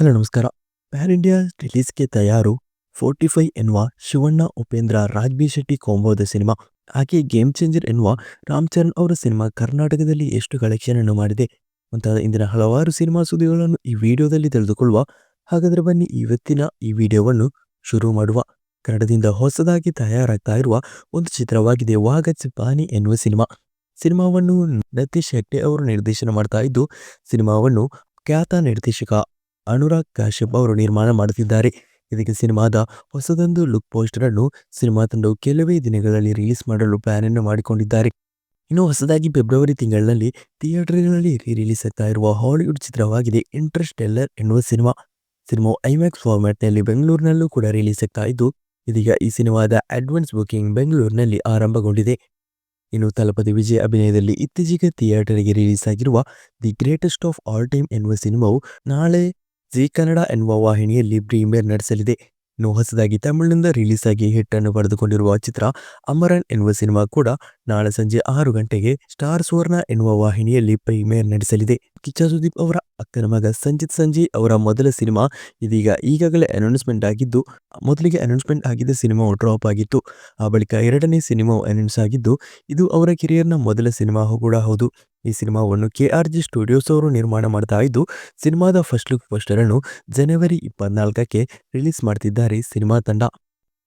Hello, ನಮಸ್ಕಾರ. PAN India ರಿಲೀಸ್ಗೆ ತಯಾರು forty five ಎನ್ನುವ ಶಿವಣ್ಣ ಉಪೇಂದ್ರ, ರಾಜ್ಬಿ ಶೆಟ್ಟಿ ಕೊಂಬೋದ ಸಿನಿಮಾ. ಹಾಗೆ ಗೇಮ್ ಚೇಂಜರ್ ಎನ್ನುವ ರಾಮ್ ಚರಣ್ ಅವರ ಸಿನಿಮಾ ಕರ್ನಾಟಕದಲ್ಲಿ ಎಷ್ಟು ಕಲೆಕ್ಷನ್ ಅನ್ನು ಮಾಡಿದೆ? ಮುಂತಾದ ಇಂದಿನ ಹಲವಾರು ಸಿನಿಮಾ ಸುದ್ದಿಗಳನ್ನು ಈ ವಿಡಿಯೋದಲ್ಲಿ ತಿಳಿದುಕೊಳ್ಳುವ. ಹಾಗಾದರೆ ಬನ್ನಿ ಇವತ್ತಿನ ಈ ವಿಡಿಯೋವನ್ನು ಶುರು ಮಾಡುವ. ಕನ್ನಡದಿಂದ ಹೊಸದಾಗಿ ತಯಾರಾಗ್ತಾ ಇರುವ ಒಂದು ಚಿತ್ರವಾಗಿದೆ ವಾಗಚ್ ಪಾನಿ ಎನ್ನುವ ಸಿನಿಮಾ. ಸಿನಿಮಾವನ್ನು ನತೀಶ್ ಶೆಟ್ಟಿ ಅವರು ನಿರ್ದೇಶನ ಮಾಡ್ತಾ ಇದ್ದು, ಸಿನಿಮಾವನ್ನು ಖ್ಯಾತ ನಿರ್ದೇಶಕ ಅನುರಾಗ್ ಕಾಶ್ಯಪ್ ಅವರು ನಿರ್ಮಾಣ ಮಾಡುತ್ತಿದ್ದಾರೆ. ಇದಕ್ಕೆ ಸಿನಿಮಾದ ಹೊಸದೊಂದು ಲುಕ್ ಪೋಸ್ಟರ್ ಅನ್ನು ಸಿನಿಮಾ ತಂಡವು ಕೆಲವೇ ದಿನಗಳಲ್ಲಿ ರಿಲೀಸ್ ಮಾಡಲು ಪ್ಲಾನ್ ಅನ್ನು ಮಾಡಿಕೊಂಡಿದ್ದಾರೆ. ಇನ್ನು ಹೊಸದಾಗಿ ಫೆಬ್ರವರಿ ತಿಂಗಳಲ್ಲಿ ಥಿಯೇಟರ್ಗಳಲ್ಲಿ ರಿಲೀಸ್ ಆಗ್ತಾ ಇರುವ ಹಾಲಿವುಡ್ ಚಿತ್ರವಾಗಿದೆ ಇಂಟ್ರೆಸ್ಟೆಲ್ಲರ್ ಎನ್ನುವ ಸಿನಿಮಾ. ಸಿನಿಮಾವು ಐಮ್ಯಾಕ್ಸ್ ಫಾರ್ಮ್ಯಾಟ್ನಲ್ಲಿ ಬೆಂಗಳೂರಿನಲ್ಲೂ ಕೂಡ ರಿಲೀಸ್ ಆಗ್ತಾ ಇದ್ದು, ಇದೀಗ ಈ ಸಿನಿಮಾದ ಅಡ್ವಾನ್ಸ್ ಬುಕಿಂಗ್ ಬೆಂಗಳೂರಿನಲ್ಲಿ ಆರಂಭಗೊಂಡಿದೆ. ಇನ್ನು ತಲಪತಿ ವಿಜಯ್ ಅಭಿನಯದಲ್ಲಿ ಇತ್ತೀಚೆಗೆ ಥಿಯೇಟರ್ಗೆ ರಿಲೀಸ್ ಆಗಿರುವ the greatest of all time ಎನ್ನುವ ಸಿನಿಮಾವು ನಾಳೆ ಜಿ ಕನ್ನಡ ಎನ್ನುವ ವಾಹಿನಿಯಲ್ಲಿ ಪ್ರೀಮಿಯರ್ ನಡೆಸಲಿದೆ. ಇನ್ನು ಹೊಸದಾಗಿ ತಮಿಳಿನಿಂದ ರಿಲೀಸ್ ಆಗಿ ಹಿಟ್ ಅನ್ನು ಪಡೆದುಕೊಂಡಿರುವ ಚಿತ್ರ ಅಮರನ್ ಎನ್ನುವ ಸಿನಿಮಾ ಕೂಡ ನಾಳೆ ಸಂಜೆ ಆರು ಗಂಟೆಗೆ ಸ್ಟಾರ್ ಸುವರ್ಣ ಎನ್ನುವ ವಾಹಿನಿಯಲ್ಲಿ ಪ್ರೀಮಿಯರ್ ನಡೆಸಲಿದೆ. ಕಿಚ್ಚ ಸುದೀಪ್ ಅವರ ಅಕ್ಕನ ಮಗ ಸಂಜಿತ್ ಸಂಜಯ್ ಅವರ ಮೊದಲ ಸಿನಿಮಾ ಇದೀಗ ಈಗಾಗಲೇ ಅನೌನ್ಸ್ಮೆಂಟ್ ಆಗಿದ್ದು, ಮೊದಲಿಗೆ ಅನೌನ್ಸ್ಮೆಂಟ್ ಆಗಿದ್ದ ಸಿನಿಮಾ ಡ್ರಾಪ್ ಆಗಿತ್ತು. ಆ ಬಳಿಕ ಎರಡನೇ ಸಿನಿಮಾ ಅನೌನ್ಸ್ ಆಗಿದ್ದು, ಇದು ಅವರ ಕಿರಿಯರ್ನ ಮೊದಲ ಸಿನಿಮಾ ಕೂಡ ಹೌದು. ಈ ಸಿನಿಮಾವನ್ನು ಕೆ ಆರ್ ಜಿ ಸ್ಟುಡಿಯೋಸ್ ಅವರು ನಿರ್ಮಾಣ ಮಾಡ್ತಾ ಇದ್ದು, ಸಿನಿಮಾದ ಫಸ್ಟ್ ಲುಕ್ ಪೋಸ್ಟರ್ ಅನ್ನು ಜನವರಿ ಇಪ್ಪತ್ನಾಲ್ಕಕ್ಕೆ ರಿಲೀಸ್ ಮಾಡ್ತಿದ್ದಾರೆ ಸಿನಿಮಾ ತಂಡ.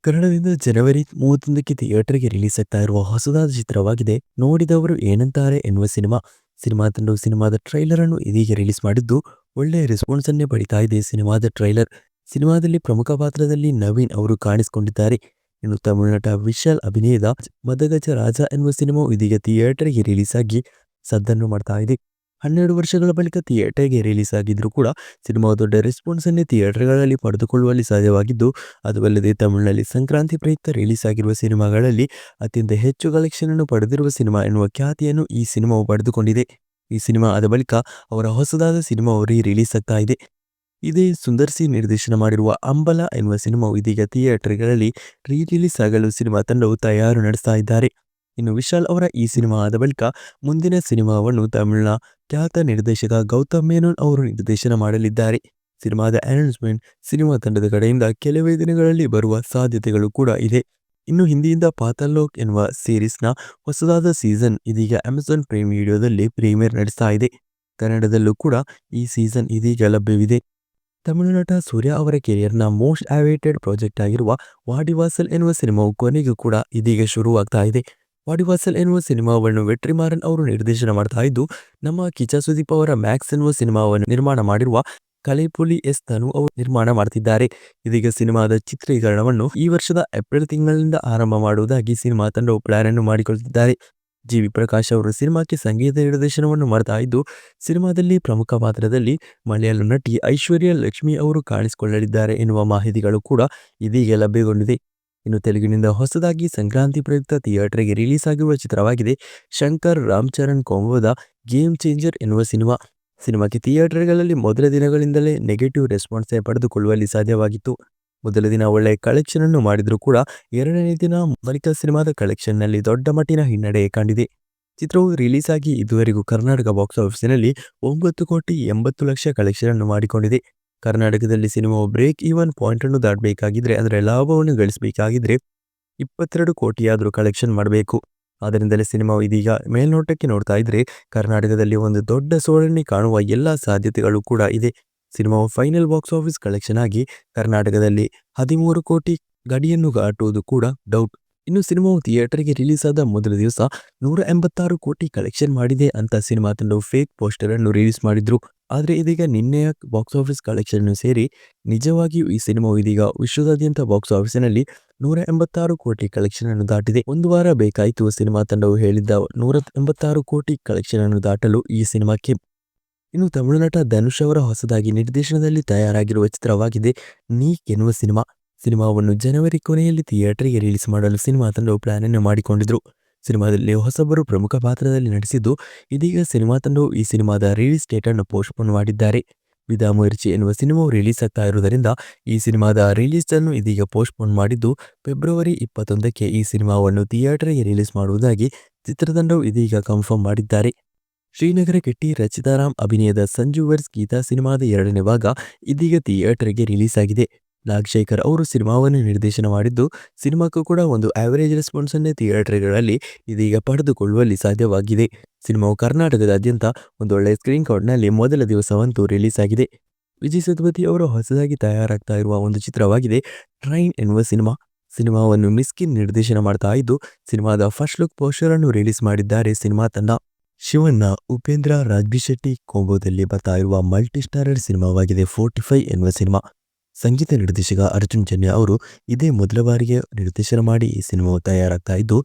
ಕನ್ನಡದಿಂದ ಜನವರಿ ಮೂವತ್ತೊಂದಕ್ಕೆ ಥಿಯೇಟರ್ಗೆ ರಿಲೀಸ್ ಆಗ್ತಾ ಇರುವ ಹೊಸದಾದ ಚಿತ್ರವಾಗಿದೆ. ನೋಡಿದವರು ಏನಂತಾರೆ ಎನ್ನುವ ಸಿನಿಮಾ. ಸಿನಿಮಾ ತಂಡವು ಸಿನಿಮಾದ ಟ್ರೈಲರ್ ಅನ್ನು ಇದೀಗ ರಿಲೀಸ್ ಮಾಡಿದ್ದು ಒಳ್ಳೆಯ ರೆಸ್ಪಾನ್ಸ್ ಅನ್ನೇ ಪಡಿತಾ ಇದೆ ಸಿನಿಮಾದ ಟ್ರೈಲರ್ ಸಿನಿಮಾದಲ್ಲಿ ಪ್ರಮುಖ ಪಾತ್ರದಲ್ಲಿ ನವೀನ್ ಅವರು ಕಾಣಿಸಿಕೊಂಡಿದ್ದಾರೆ. ಇನ್ನು ತಮಿಳುನಾಟ ವಿಶಾಲ್ ಅಭಿನಯದ ಮದಗಜ ರಾಜ ಎನ್ನುವ ಸಿನಿಮಾವು ಇದೀಗ ಥಿಯೇಟರ್ಗೆ ರಿಲೀಸ್ ಆಗಿ ಸದ್ದನ್ನು ಮಾಡ್ತಾ ಇದೆ ಹನ್ನೆರಡು ವರ್ಷಗಳ ಬಳಿಕ ಥಿಯೇಟರ್ಗೆ ರಿಲೀಸ್ ಆಗಿದ್ರೂ ಕೂಡ ಸಿನಿಮಾ ದೊಡ್ಡ ರೆಸ್ಪಾನ್ಸ್ ಅನ್ನೇ ಥಿಯೇಟರ್ಗಳಲ್ಲಿ ಪಡೆದುಕೊಳ್ಳುವಲ್ಲಿ ಸಾಧ್ಯವಾಗಿದ್ದು ಅದು ಅಲ್ಲದೆ ತಮಿಳಿನಲ್ಲಿ ಸಂಕ್ರಾಂತಿ ಪ್ರಯುಕ್ತ ರಿಲೀಸ್ ಆಗಿರುವ ಸಿನಿಮಾಗಳಲ್ಲಿ ಅತ್ಯಂತ ಹೆಚ್ಚು ಕಲೆಕ್ಷನ್ ಅನ್ನು ಪಡೆದಿರುವ ಸಿನಿಮಾ ಎನ್ನುವ ಖ್ಯಾತಿಯನ್ನು ಈ ಸಿನಿಮಾವು ಪಡೆದುಕೊಂಡಿದೆ. ಈ ಸಿನಿಮಾ ಆದ ಬಳಿಕ ಅವರ ಹೊಸದಾದ ಸಿನಿಮಾ ರೀ ರಿಲೀಸ್ ಆಗ್ತಾ ಇದೆ. ಇದೇ ಸುಂದರ್ ಸಿ ನಿರ್ದೇಶನ ಮಾಡಿರುವ ಅಂಬಲ ಎನ್ನುವ ಸಿನಿಮಾವು ಇದೀಗ ಥಿಯೇಟರ್ಗಳಲ್ಲಿ ರೀ ರಿಲೀಸ್ ಆಗಲು ಸಿನಿಮಾ ತಂಡವು ತಯಾರು ನಡೆಸ್ತಾ ಇದ್ದಾರೆ. ಇನ್ನು ವಿಶಾಲ್ ಅವರ ಈ ಸಿನಿಮಾ ಆದ ಬಳಿಕ ಮುಂದಿನ ಸಿನಿಮಾವನ್ನು ತಮಿಳಿನ ಖ್ಯಾತ ನಿರ್ದೇಶಕ ಗೌತಮ್ ಮೇನನ್ ಅವರು ನಿರ್ದೇಶನ ಮಾಡಲಿದ್ದಾರೆ. ಸಿನಿಮಾದ ಅನೌನ್ಸ್ಮೆಂಟ್ ಸಿನಿಮಾ ತಂಡದ ಕಡೆಯಿಂದ ಕೆಲವೇ ದಿನಗಳಲ್ಲಿ ಬರುವ ಸಾಧ್ಯತೆಗಳು ಕೂಡ ಇದೆ. ಇನ್ನು ಹಿಂದಿಯಿಂದ ಪಾತಲ್ಲೋಕ್ ಎನ್ನುವ ಸೀರೀಸ್ನ ಹೊಸದಾದ ಸೀಸನ್ ಇದೀಗ ಅಮೆಜಾನ್ ಪ್ರೈಮ್ ವಿಡಿಯೋದಲ್ಲಿ ಪ್ರೀಮಿಯರ್ ನಡೆಸ್ತಾ ಇದೆ. ಕನ್ನಡದಲ್ಲೂ ಕೂಡ ಈ ಸೀಸನ್ ಇದೀಗ ಲಭ್ಯವಿದೆ. ತಮಿಳುನಾಟ ಸೂರ್ಯ ಅವರ ಕೆರಿಯರ್ನ ಮೋಸ್ಟ್ ಅವೈಟೆಡ್ ಪ್ರಾಜೆಕ್ಟ್ ಆಗಿರುವ ವಾಡಿವಾಸಲ್ ಎನ್ನುವ ಸಿನಿಮಾವು ಕೊನೆಗೂ ಕೂಡ ಇದೀಗ ಶುರುವಾಗ್ತಾ ಇದೆ. ವಾಡಿವಾಸಲ್ ಎನ್ನುವ ಸಿನಿಮಾವನ್ನು ವೆಟ್ರಿಮಾರನ್ ಅವರು ನಿರ್ದೇಶನ ಮಾಡ್ತಾ ಇದ್ದು, ನಮ್ಮ ಕಿಚಾ ಸುದೀಪ್ ಅವರ ಮ್ಯಾಕ್ಸ್ ಎನ್ನುವ ಸಿನಿಮಾವನ್ನು ನಿರ್ಮಾಣ ಮಾಡಿರುವ ಕಲೆಪುಲಿ ಎಸ್ ತನು ಅವರು ನಿರ್ಮಾಣ ಮಾಡ್ತಿದ್ದಾರೆ. ಇದೀಗ ಸಿನಿಮಾದ ಚಿತ್ರೀಕರಣವನ್ನು ಈ ವರ್ಷದ ಏಪ್ರಿಲ್ ತಿಂಗಳಿನಿಂದ ಆರಂಭ ಮಾಡುವುದಾಗಿ ಸಿನಿಮಾ ತಂಡವು ಪ್ಲಾನ್ ಅನ್ನು ಮಾಡಿಕೊಳ್ಳುತ್ತಿದ್ದಾರೆ. ಜಿ ವಿ ಪ್ರಕಾಶ್ ಅವರು ಸಿನಿಮಾಕ್ಕೆ ಸಂಗೀತ ನಿರ್ದೇಶನವನ್ನು ಮಾಡ್ತಾ ಇದ್ದು, ಸಿನಿಮಾದಲ್ಲಿ ಪ್ರಮುಖ ಪಾತ್ರದಲ್ಲಿ ಮಲಯಾಳಂ ನಟಿ ಐಶ್ವರ್ಯ ಲಕ್ಷ್ಮಿ ಅವರು ಕಾಣಿಸಿಕೊಳ್ಳಲಿದ್ದಾರೆ ಎನ್ನುವ ಮಾಹಿತಿಗಳು ಕೂಡ ಇದೀಗ ಲಭ್ಯಗೊಂಡಿದೆ. ಇನ್ನು ತೆಲುಗಿನಿಂದ ಹೊಸದಾಗಿ ಸಂಕ್ರಾಂತಿ ಪ್ರಯುಕ್ತ ಥಿಯೇಟರ್ಗೆ ರಿಲೀಸ್ ಆಗಿರುವ ಚಿತ್ರವಾಗಿದೆ ಶಂಕರ್ ರಾಮ್ಚರಣ್ ಕೊಂಬೋದ ಗೇಮ್ ಚೇಂಜರ್ ಎನ್ನುವ ಸಿನಿಮಾ. ಸಿನಿಮಾಕ್ಕೆ ಥಿಯೇಟರ್ಗಳಲ್ಲಿ ಮೊದಲ ದಿನಗಳಿಂದಲೇ ನೆಗೆಟಿವ್ ರೆಸ್ಪಾನ್ಸ್ ಪಡೆದುಕೊಳ್ಳುವಲ್ಲಿ ಸಾಧ್ಯವಾಗಿತ್ತು. ಮೊದಲ ದಿನ ಒಳ್ಳೆಯ ಕಲೆಕ್ಷನ್ ಅನ್ನು ಮಾಡಿದರೂ ಕೂಡ ಎರಡನೇ ದಿನ ಬಳಿಕ ಸಿನಿಮಾದ ಕಲೆಕ್ಷನ್ನಲ್ಲಿ ದೊಡ್ಡ ಮಟ್ಟಿನ ಹಿನ್ನಡೆ ಕಂಡಿದೆ. ಚಿತ್ರವು ರಿಲೀಸ್ ಆಗಿ ಇದುವರೆಗೂ ಕರ್ನಾಟಕ ಬಾಕ್ಸ್ ಆಫೀಸಿನಲ್ಲಿ ಒಂಬತ್ತು ಕೋಟಿ ಎಂಬತ್ತು ಲಕ್ಷ ಕಲೆಕ್ಷನ್ ಅನ್ನು ಮಾಡಿಕೊಂಡಿದೆ. ಕರ್ನಾಟಕದಲ್ಲಿ ಸಿನಿಮಾ ಬ್ರೇಕ್ ಈವನ್ ಪಾಯಿಂಟ್ ಅನ್ನು ದಾಟಬೇಕಾಗಿದ್ರೆ, ಅದರ ಲಾಭವನ್ನು ಗಳಿಸಬೇಕಾಗಿದ್ರೆ ಇಪ್ಪತ್ತೆರಡು ಕೋಟಿಯಾದರೂ ಕಲೆಕ್ಷನ್ ಮಾಡಬೇಕು. ಆದ್ದರಿಂದಲೇ ಸಿನಿಮಾ ಇದೀಗ ಮೇಲ್ನೋಟಕ್ಕೆ ನೋಡ್ತಾ ಇದ್ರೆ ಕರ್ನಾಟಕದಲ್ಲಿ ಒಂದು ದೊಡ್ಡ ಸೋಡಣೆ ಕಾಣುವ ಎಲ್ಲ ಸಾಧ್ಯತೆಗಳು ಕೂಡ ಇದೆ. ಸಿನಿಮಾವು ಫೈನಲ್ ಬಾಕ್ಸ್ ಆಫೀಸ್ ಕಲೆಕ್ಷನ್ ಆಗಿ ಕರ್ನಾಟಕದಲ್ಲಿ ಹದಿಮೂರು ಕೋಟಿ ಗಡಿಯನ್ನು ಗಾಟುವುದು ಕೂಡ ಡೌಟ್ ಇನ್ನು ಸಿನಿಮಾವು ಥಿಯೇಟರ್ಗೆ ರಿಲೀಸ್ ಆದ ಮೊದಲ ದಿವಸ ನೂರ ಎಂಬತ್ತಾರು ಕೋಟಿ ಕಲೆಕ್ಷನ್ ಮಾಡಿದೆ ಅಂತ ಸಿನಿಮಾ ತಂಡವು ಫೇಕ್ ಪೋಸ್ಟರ್ ಅನ್ನು ರಿಲೀಸ್ ಮಾಡಿದ್ರು. ಆದರೆ ಇದೀಗ ನಿನ್ನೆಯ ಬಾಕ್ಸ್ ಆಫೀಸ್ ಕಲೆಕ್ಷನ್ ಸೇರಿ ನಿಜವಾಗಿಯೂ ಈ ಸಿನಿಮಾವು ಇದೀಗ ವಿಶ್ವದಾದ್ಯಂತ ಬಾಕ್ಸ್ ಆಫೀಸಿನಲ್ಲಿ ನೂರ ಎಂಬತ್ತಾರು ಕೋಟಿ ಕಲೆಕ್ಷನ್ ಅನ್ನು ದಾಟಿದೆ. ಒಂದು ವಾರ ಬೇಕಾಯಿತು ಸಿನಿಮಾ ತಂಡವು ಹೇಳಿದ್ದ ನೂರ ಎಂಬತ್ತಾರು ಕೋಟಿ ಕಲೆಕ್ಷನ್ ಅನ್ನು ದಾಟಲು ಈ ಸಿನಿಮಾಕ್ಕೆ ಇನ್ನು ತಮಿಳುನಾಟ ಧನುಷ್ ಅವರ ಹೊಸದಾಗಿ ನಿರ್ದೇಶನದಲ್ಲಿ ತಯಾರಾಗಿರುವ ಚಿತ್ರವಾಗಿದೆ ನೀಕ್ ಎನ್ನುವ ಸಿನಿಮಾ ಸಿನಿಮಾವನ್ನು ಜನವರಿ ಕೊನೆಯಲ್ಲಿ ಥಿಯೇಟರ್ಗೆ ರಿಲೀಸ್ ಮಾಡಲು ಸಿನಿಮಾ ತಂಡವು ಪ್ಲಾನ್ ಅನ್ನು ಮಾಡಿಕೊಂಡಿದ್ರು. ಸಿನಿಮಾದಲ್ಲಿ ಹೊಸಬರು ಪ್ರಮುಖ ಪಾತ್ರದಲ್ಲಿ ನಟಿಸಿದ್ದು, ಇದೀಗ ಸಿನಿಮಾ ತಂಡವು ಈ ಸಿನಿಮಾದ ರಿಲೀಸ್ ಡೇಟ್ ಅನ್ನು ಪೋಸ್ಟ್ಪೋನ್ ಮಾಡಿದ್ದಾರೆ. ವಿದಾ ಮುರ್ಚಿ ಎನ್ನುವ ಸಿನಿಮಾವು ರಿಲೀಸ್ ಆಗ್ತಾ ಇರುವುದರಿಂದ ಈ ಸಿನಿಮಾದ ರಿಲೀಸ್ ಅನ್ನು ಇದೀಗ ಪೋಸ್ಟ್ಪೋನ್ ಮಾಡಿದ್ದು, ಫೆಬ್ರವರಿ ಇಪ್ಪತ್ತೊಂದಕ್ಕೆ ಈ ಸಿನಿಮಾವನ್ನು ಥಿಯೇಟರ್ಗೆ ರಿಲೀಸ್ ಮಾಡುವುದಾಗಿ ಚಿತ್ರತಂಡವು ಇದೀಗ ಕನ್ಫರ್ಮ್ ಮಾಡಿದ್ದಾರೆ. ಶ್ರೀನಗರ ಕೆಟ್ಟಿ ರಚಿತಾರಾಮ್ ಅಭಿನಯದ ಸಂಜು ವರ್ಸ್ ಗೀತಾ ಸಿನಿಮಾದ ಎರಡನೇ ಭಾಗ ಇದೀಗ ಥಿಯೇಟರ್ಗೆ ರಿಲೀಸ್ ಆಗಿದೆ. ನಾಗಶೇಖರ್ ಅವರು ಸಿನಿಮಾವನ್ನು ನಿರ್ದೇಶನ ಮಾಡಿದ್ದು, ಸಿನಿಮಾಕ್ಕೂ ಕೂಡ ಒಂದು ಆವರೇಜ್ ರೆಸ್ಪಾನ್ಸ್ ಅನ್ನೇ ಥಿಯೇಟರ್ಗಳಲ್ಲಿ ಇದೀಗ ಪಡೆದುಕೊಳ್ಳುವಲ್ಲಿ ಸಾಧ್ಯವಾಗಿದೆ. ಸಿನಿಮಾವು ಕರ್ನಾಟಕದಾದ್ಯಂತ ಒಂದೊಳ್ಳೆ ಸ್ಕ್ರೀನ್ ಕೌಡ್ನಲ್ಲಿ ಮೊದಲ ದಿವಸವಂತೂ ರಿಲೀಸ್ ಆಗಿದೆ. ವಿಜಯ್ ಸೇತುಪತಿ ಅವರು ಹೊಸದಾಗಿ ತಯಾರಾಗ್ತಾ ಇರುವ ಒಂದು ಚಿತ್ರವಾಗಿದೆ ಟ್ರೈನ್ ಎನ್ನುವ ಸಿನಿಮಾ. ಸಿನಿಮಾವನ್ನು ಮಿಸ್ಕಿನ್ ನಿರ್ದೇಶನ ಮಾಡ್ತಾ ಇದ್ದು, ಸಿನಿಮಾದ ಫಸ್ಟ್ ಲುಕ್ ಪೋಸ್ಟರ್ ಅನ್ನು ರಿಲೀಸ್ ಮಾಡಿದ್ದಾರೆ ಸಿನಿಮಾ ತಂಡ. ಶಿವಣ್ಣ, ಉಪೇಂದ್ರ, ರಾಜ್ಬಿ ಶೆಟ್ಟಿ ಕೋಂಬೋದಲ್ಲಿ ಬರ್ತಾ ಇರುವ ಮಲ್ಟಿ ಸ್ಟಾರರ್ ಸಿನಿಮಾವಾಗಿದೆ ಫೋರ್ಟಿ ಫೈವ್ ಎನ್ನುವ ಸಿನಿಮಾ. ಸಂಗೀತ ನಿರ್ದೇಶಕ ಅರ್ಜುನ್ ಜನ್ಯ ಅವರು ಇದೇ ಮೊದಲ ಬಾರಿಗೆ ನಿರ್ದೇಶನ ಮಾಡಿ ಈ ಸಿನಿಮಾವು ತಯಾರಾಗ್ತಾ ಇದ್ದು,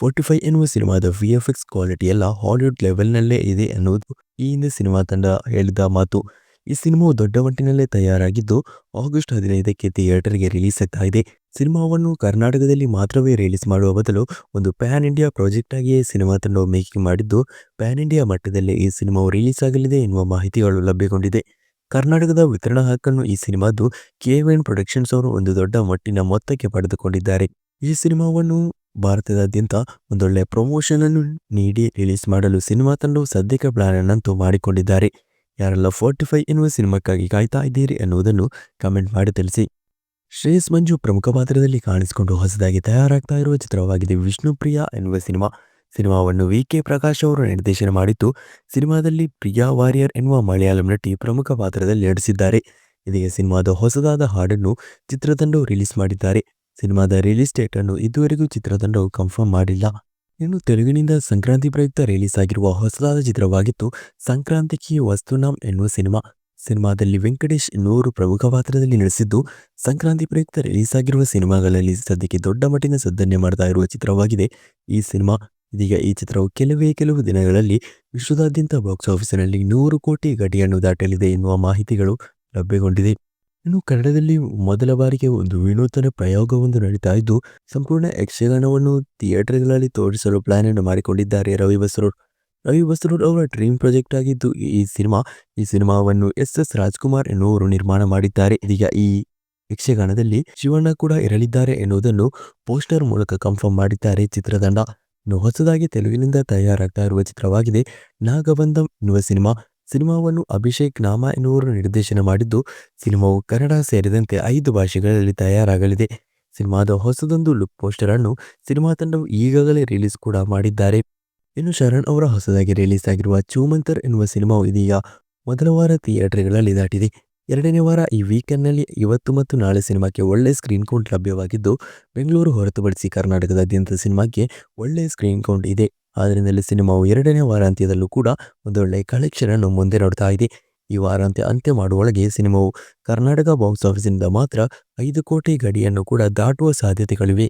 ಫೋರ್ಟಿ ಫೈವ್ ಎನ್ನುವ ಸಿನಿಮಾದ ವಿ ಎಫ್ ಎಕ್ಸ್ ಕ್ವಾಲಿಟಿ ಎಲ್ಲ ಹಾಲಿವುಡ್ ಲೆವೆಲ್ನಲ್ಲೇ ಇದೆ ಎನ್ನುವುದು ಈ ಹಿಂದೆ ಸಿನಿಮಾ ತಂಡ ಹೇಳಿದ ಮಾತು. ಈ ಸಿನಿಮಾವು ದೊಡ್ಡ ಮಟ್ಟಿನಲ್ಲೇ ತಯಾರಾಗಿದ್ದು, ಆಗಸ್ಟ್ ಹದಿನೈದಕ್ಕೆ ಥಿಯೇಟರ್ಗೆ ರಿಲೀಸ್ ಆಗ್ತಾ ಇದೆ. ಸಿನಿಮಾವನ್ನು ಕರ್ನಾಟಕದಲ್ಲಿ ಮಾತ್ರವೇ ರಿಲೀಸ್ ಮಾಡುವ ಬದಲು ಒಂದು ಪ್ಯಾನ್ ಇಂಡಿಯಾ ಪ್ರಾಜೆಕ್ಟ್ ಆಗಿಯೇ ಸಿನಿಮಾ ತಂಡವು ಮೇಕಿಂಗ್ ಮಾಡಿದ್ದು, ಪ್ಯಾನ್ ಇಂಡಿಯಾ ಮಟ್ಟದಲ್ಲಿ ಈ ಸಿನಿಮಾವು ರಿಲೀಸ್ ಆಗಲಿದೆ ಎನ್ನುವ ಮಾಹಿತಿಗಳು ಲಭ್ಯಗೊಂಡಿದೆ. ಕರ್ನಾಟಕದ ವಿತರಣಾ ಹಕ್ಕನ್ನು ಈ ಸಿನಿಮಾದ್ದು ಕೆಎನ್ ಪ್ರೊಡಕ್ಷನ್ಸ್ ಅವರು ಒಂದು ದೊಡ್ಡ ಮಟ್ಟಿನ ಮೊತ್ತಕ್ಕೆ ಪಡೆದುಕೊಂಡಿದ್ದಾರೆ. ಈ ಸಿನಿಮಾವನ್ನು ಭಾರತದಾದ್ಯಂತ ಒಂದೊಳ್ಳೆ ಪ್ರಮೋಷನ್ ಅನ್ನು ನೀಡಿ ರಿಲೀಸ್ ಮಾಡಲು ಸಿನಿಮಾ ತಂಡವು ಸದ್ಯಕ್ಕೆ ಪ್ಲಾನ್ ಅನ್ನಂತೂ ಮಾಡಿಕೊಂಡಿದ್ದಾರೆ. ಯಾರೆಲ್ಲ ಫೋರ್ಟಿ ಫೈವ್ ಎನ್ನುವ ಸಿನಿಮಾಕ್ಕಾಗಿ ಕಾಯ್ತಾ ಇದ್ದೀರಿ ಎನ್ನುವುದನ್ನು ಕಮೆಂಟ್ ಮಾಡಿ ತಿಳಿಸಿ. ಶ್ರೇಯಸ್ ಮಂಜು ಪ್ರಮುಖ ಪಾತ್ರದಲ್ಲಿ ಕಾಣಿಸಿಕೊಂಡು ಹೊಸದಾಗಿ ತಯಾರಾಗ್ತಾ ಇರುವ ಚಿತ್ರವಾಗಿದೆ ವಿಷ್ಣುಪ್ರಿಯ ಎನ್ನುವ ಸಿನಿಮಾ. ಸಿನಿಮಾವನ್ನು ವಿ ಕೆ ಪ್ರಕಾಶ್ ಅವರು ನಿರ್ದೇಶನ ಮಾಡಿದ್ದು, ಸಿನಿಮಾದಲ್ಲಿ ಪ್ರಿಯಾ ವಾರಿಯರ್ ಎನ್ನುವ ಮಲಯಾಳಂ ನಟಿ ಪ್ರಮುಖ ಪಾತ್ರದಲ್ಲಿ ನಟಿಸಿದ್ದಾರೆ. ಇದೀಗ ಸಿನಿಮಾದ ಹೊಸದಾದ ಹಾಡನ್ನು ಚಿತ್ರತಂಡವು ರಿಲೀಸ್ ಮಾಡಿದ್ದಾರೆ. ಸಿನಿಮಾದ ರಿಲೀಸ್ ಡೇಟ್ ಅನ್ನು ಇದುವರೆಗೂ ಚಿತ್ರತಂಡವು ಕನ್ಫರ್ಮ್ ಮಾಡಿಲ್ಲ. ಇನ್ನು ತೆಲುಗಿನಿಂದ ಸಂಕ್ರಾಂತಿ ಪ್ರಯುಕ್ತ ರಿಲೀಸ್ ಆಗಿರುವ ಹೊಸದಾದ ಚಿತ್ರವಾಗಿತ್ತು ಸಂಕ್ರಾಂತಿಕಿ ವಸ್ತುನಾಮ್ ಎನ್ನುವ ಸಿನಿಮಾ. ಸಿನಿಮಾದಲ್ಲಿ ವೆಂಕಟೇಶ್ ಎನ್ನುವರು ಪ್ರಮುಖ ಪಾತ್ರದಲ್ಲಿ ನಡೆಸಿದ್ದು ಸಂಕ್ರಾಂತಿ ಪ್ರಯುಕ್ತ ರಿಲೀಸ್ ಆಗಿರುವ ಸಿನಿಮಾಗಳಲ್ಲಿ ಸದ್ಯಕ್ಕೆ ದೊಡ್ಡ ಮಟ್ಟಿನ ಸದ್ದನ್ನೇ ಮಾಡ್ತಾ ಇರುವ ಚಿತ್ರವಾಗಿದೆ. ಈ ಸಿನಿಮಾ ಇದೀಗ ಈ ಚಿತ್ರವು ಕೆಲವೇ ಕೆಲವು ದಿನಗಳಲ್ಲಿ ವಿಶ್ವದಾದ್ಯಂತ ಬಾಕ್ಸ್ ಆಫೀಸಿನಲ್ಲಿ ನೂರು ಕೋಟಿ ಗಡಿಯನ್ನು ದಾಟಲಿದೆ ಎನ್ನುವ ಮಾಹಿತಿಗಳು ಲಭ್ಯಗೊಂಡಿದೆ. ಇನ್ನು ಕನ್ನಡದಲ್ಲಿ ಮೊದಲ ಬಾರಿಗೆ ಒಂದು ವಿನೂತನ ಪ್ರಯೋಗವೊಂದು ನಡೀತಾ ಇದ್ದು, ಸಂಪೂರ್ಣ ಯಕ್ಷಗಾನವನ್ನು ಥಿಯೇಟರ್ಗಳಲ್ಲಿ ತೋರಿಸಲು ಪ್ಲಾನ್ ಅನ್ನು ಮಾಡಿಕೊಂಡಿದ್ದಾರೆ ರವಿ ಬಸ್ರೂರ್. ರವಿ ಬಸ್ರೂರ್ ಅವರ ಡ್ರೀಮ್ ಪ್ರಾಜೆಕ್ಟ್ ಆಗಿದ್ದು, ಈ ಸಿನಿಮಾ, ಈ ಸಿನಿಮಾವನ್ನು ಎಸ್ ಎಸ್ ರಾಜ್ಕುಮಾರ್ ಎನ್ನುವರು ನಿರ್ಮಾಣ ಮಾಡಿದ್ದಾರೆ. ಇದೀಗ ಈ ಯಕ್ಷಗಾನದಲ್ಲಿ ಶಿವಣ್ಣ ಕೂಡ ಇರಲಿದ್ದಾರೆ ಎನ್ನುವುದನ್ನು ಪೋಸ್ಟರ್ ಮೂಲಕ ಕನ್ಫರ್ಮ್ ಮಾಡಿದ್ದಾರೆ ಚಿತ್ರತಂಡ. ಇನ್ನು ಹೊಸದಾಗಿ ತೆಲುಗಿನಿಂದ ತಯಾರಾಗ್ತಾ ಇರುವ ಚಿತ್ರವಾಗಿದೆ ನಾಗಬಂಧಂ ಎನ್ನುವ ಸಿನಿಮಾ. ಸಿನಿಮಾವನ್ನು ಅಭಿಷೇಕ್ ನಾಮ ಎನ್ನುವರು ನಿರ್ದೇಶನ ಮಾಡಿದ್ದು, ಸಿನಿಮಾವು ಕನ್ನಡ ಸೇರಿದಂತೆ ಐದು ಭಾಷೆಗಳಲ್ಲಿ ತಯಾರಾಗಲಿದೆ. ಸಿನಿಮಾದ ಹೊಸದೊಂದು ಲುಕ್ ಪೋಸ್ಟರ್ ಅನ್ನು ಸಿನಿಮಾ ತಂಡವು ಈಗಾಗಲೇ ರಿಲೀಸ್ ಕೂಡ ಮಾಡಿದ್ದಾರೆ. ಇನ್ನು ಶರಣ್ ಅವರ ಹೊಸದಾಗಿ ರಿಲೀಸ್ ಆಗಿರುವ ಚೂಮಂತರ್ ಎನ್ನುವ ಸಿನಿಮಾವು ಇದೀಗ ಮೊದಲ ವಾರ ಥಿಯೇಟರ್ಗಳಲ್ಲಿ ದಾಟಿದೆ. ಎರಡನೇ ವಾರ ಈ ವೀಕೆಂಡ್ನಲ್ಲಿ ಇವತ್ತು ಮತ್ತು ನಾಳೆ ಸಿನಿಮಾಕ್ಕೆ ಒಳ್ಳೆ ಸ್ಕ್ರೀನ್ ಕೌಂಟ್ ಲಭ್ಯವಾಗಿದ್ದು, ಬೆಂಗಳೂರು ಹೊರತುಪಡಿಸಿ ಕರ್ನಾಟಕದಾದ್ಯಂತ ಸಿನಿಮಾಕ್ಕೆ ಒಳ್ಳೆ ಸ್ಕ್ರೀನ್ ಕೌಂಟ್ ಇದೆ. ಆದ್ದರಿಂದಲೇ ಸಿನಿಮಾವು ಎರಡನೇ ವಾರಾಂತ್ಯದಲ್ಲೂ ಕೂಡ ಒಂದೊಳ್ಳೆ ಕಲೆಕ್ಷನ್ ಅನ್ನು ಮುಂದೆ ನೋಡ್ತಾ ಇದೆ. ಈ ವಾರಾಂತ್ಯ ಅಂತ್ಯ ಮಾಡುವೊಳಗೆ ಸಿನಿಮಾವು ಕರ್ನಾಟಕ ಬಾಕ್ಸ್ ಆಫೀಸಿನಿಂದ ಮಾತ್ರ ಐದು ಕೋಟಿ ಗಡಿಯನ್ನು ಕೂಡ ದಾಟುವ ಸಾಧ್ಯತೆಗಳಿವೆ.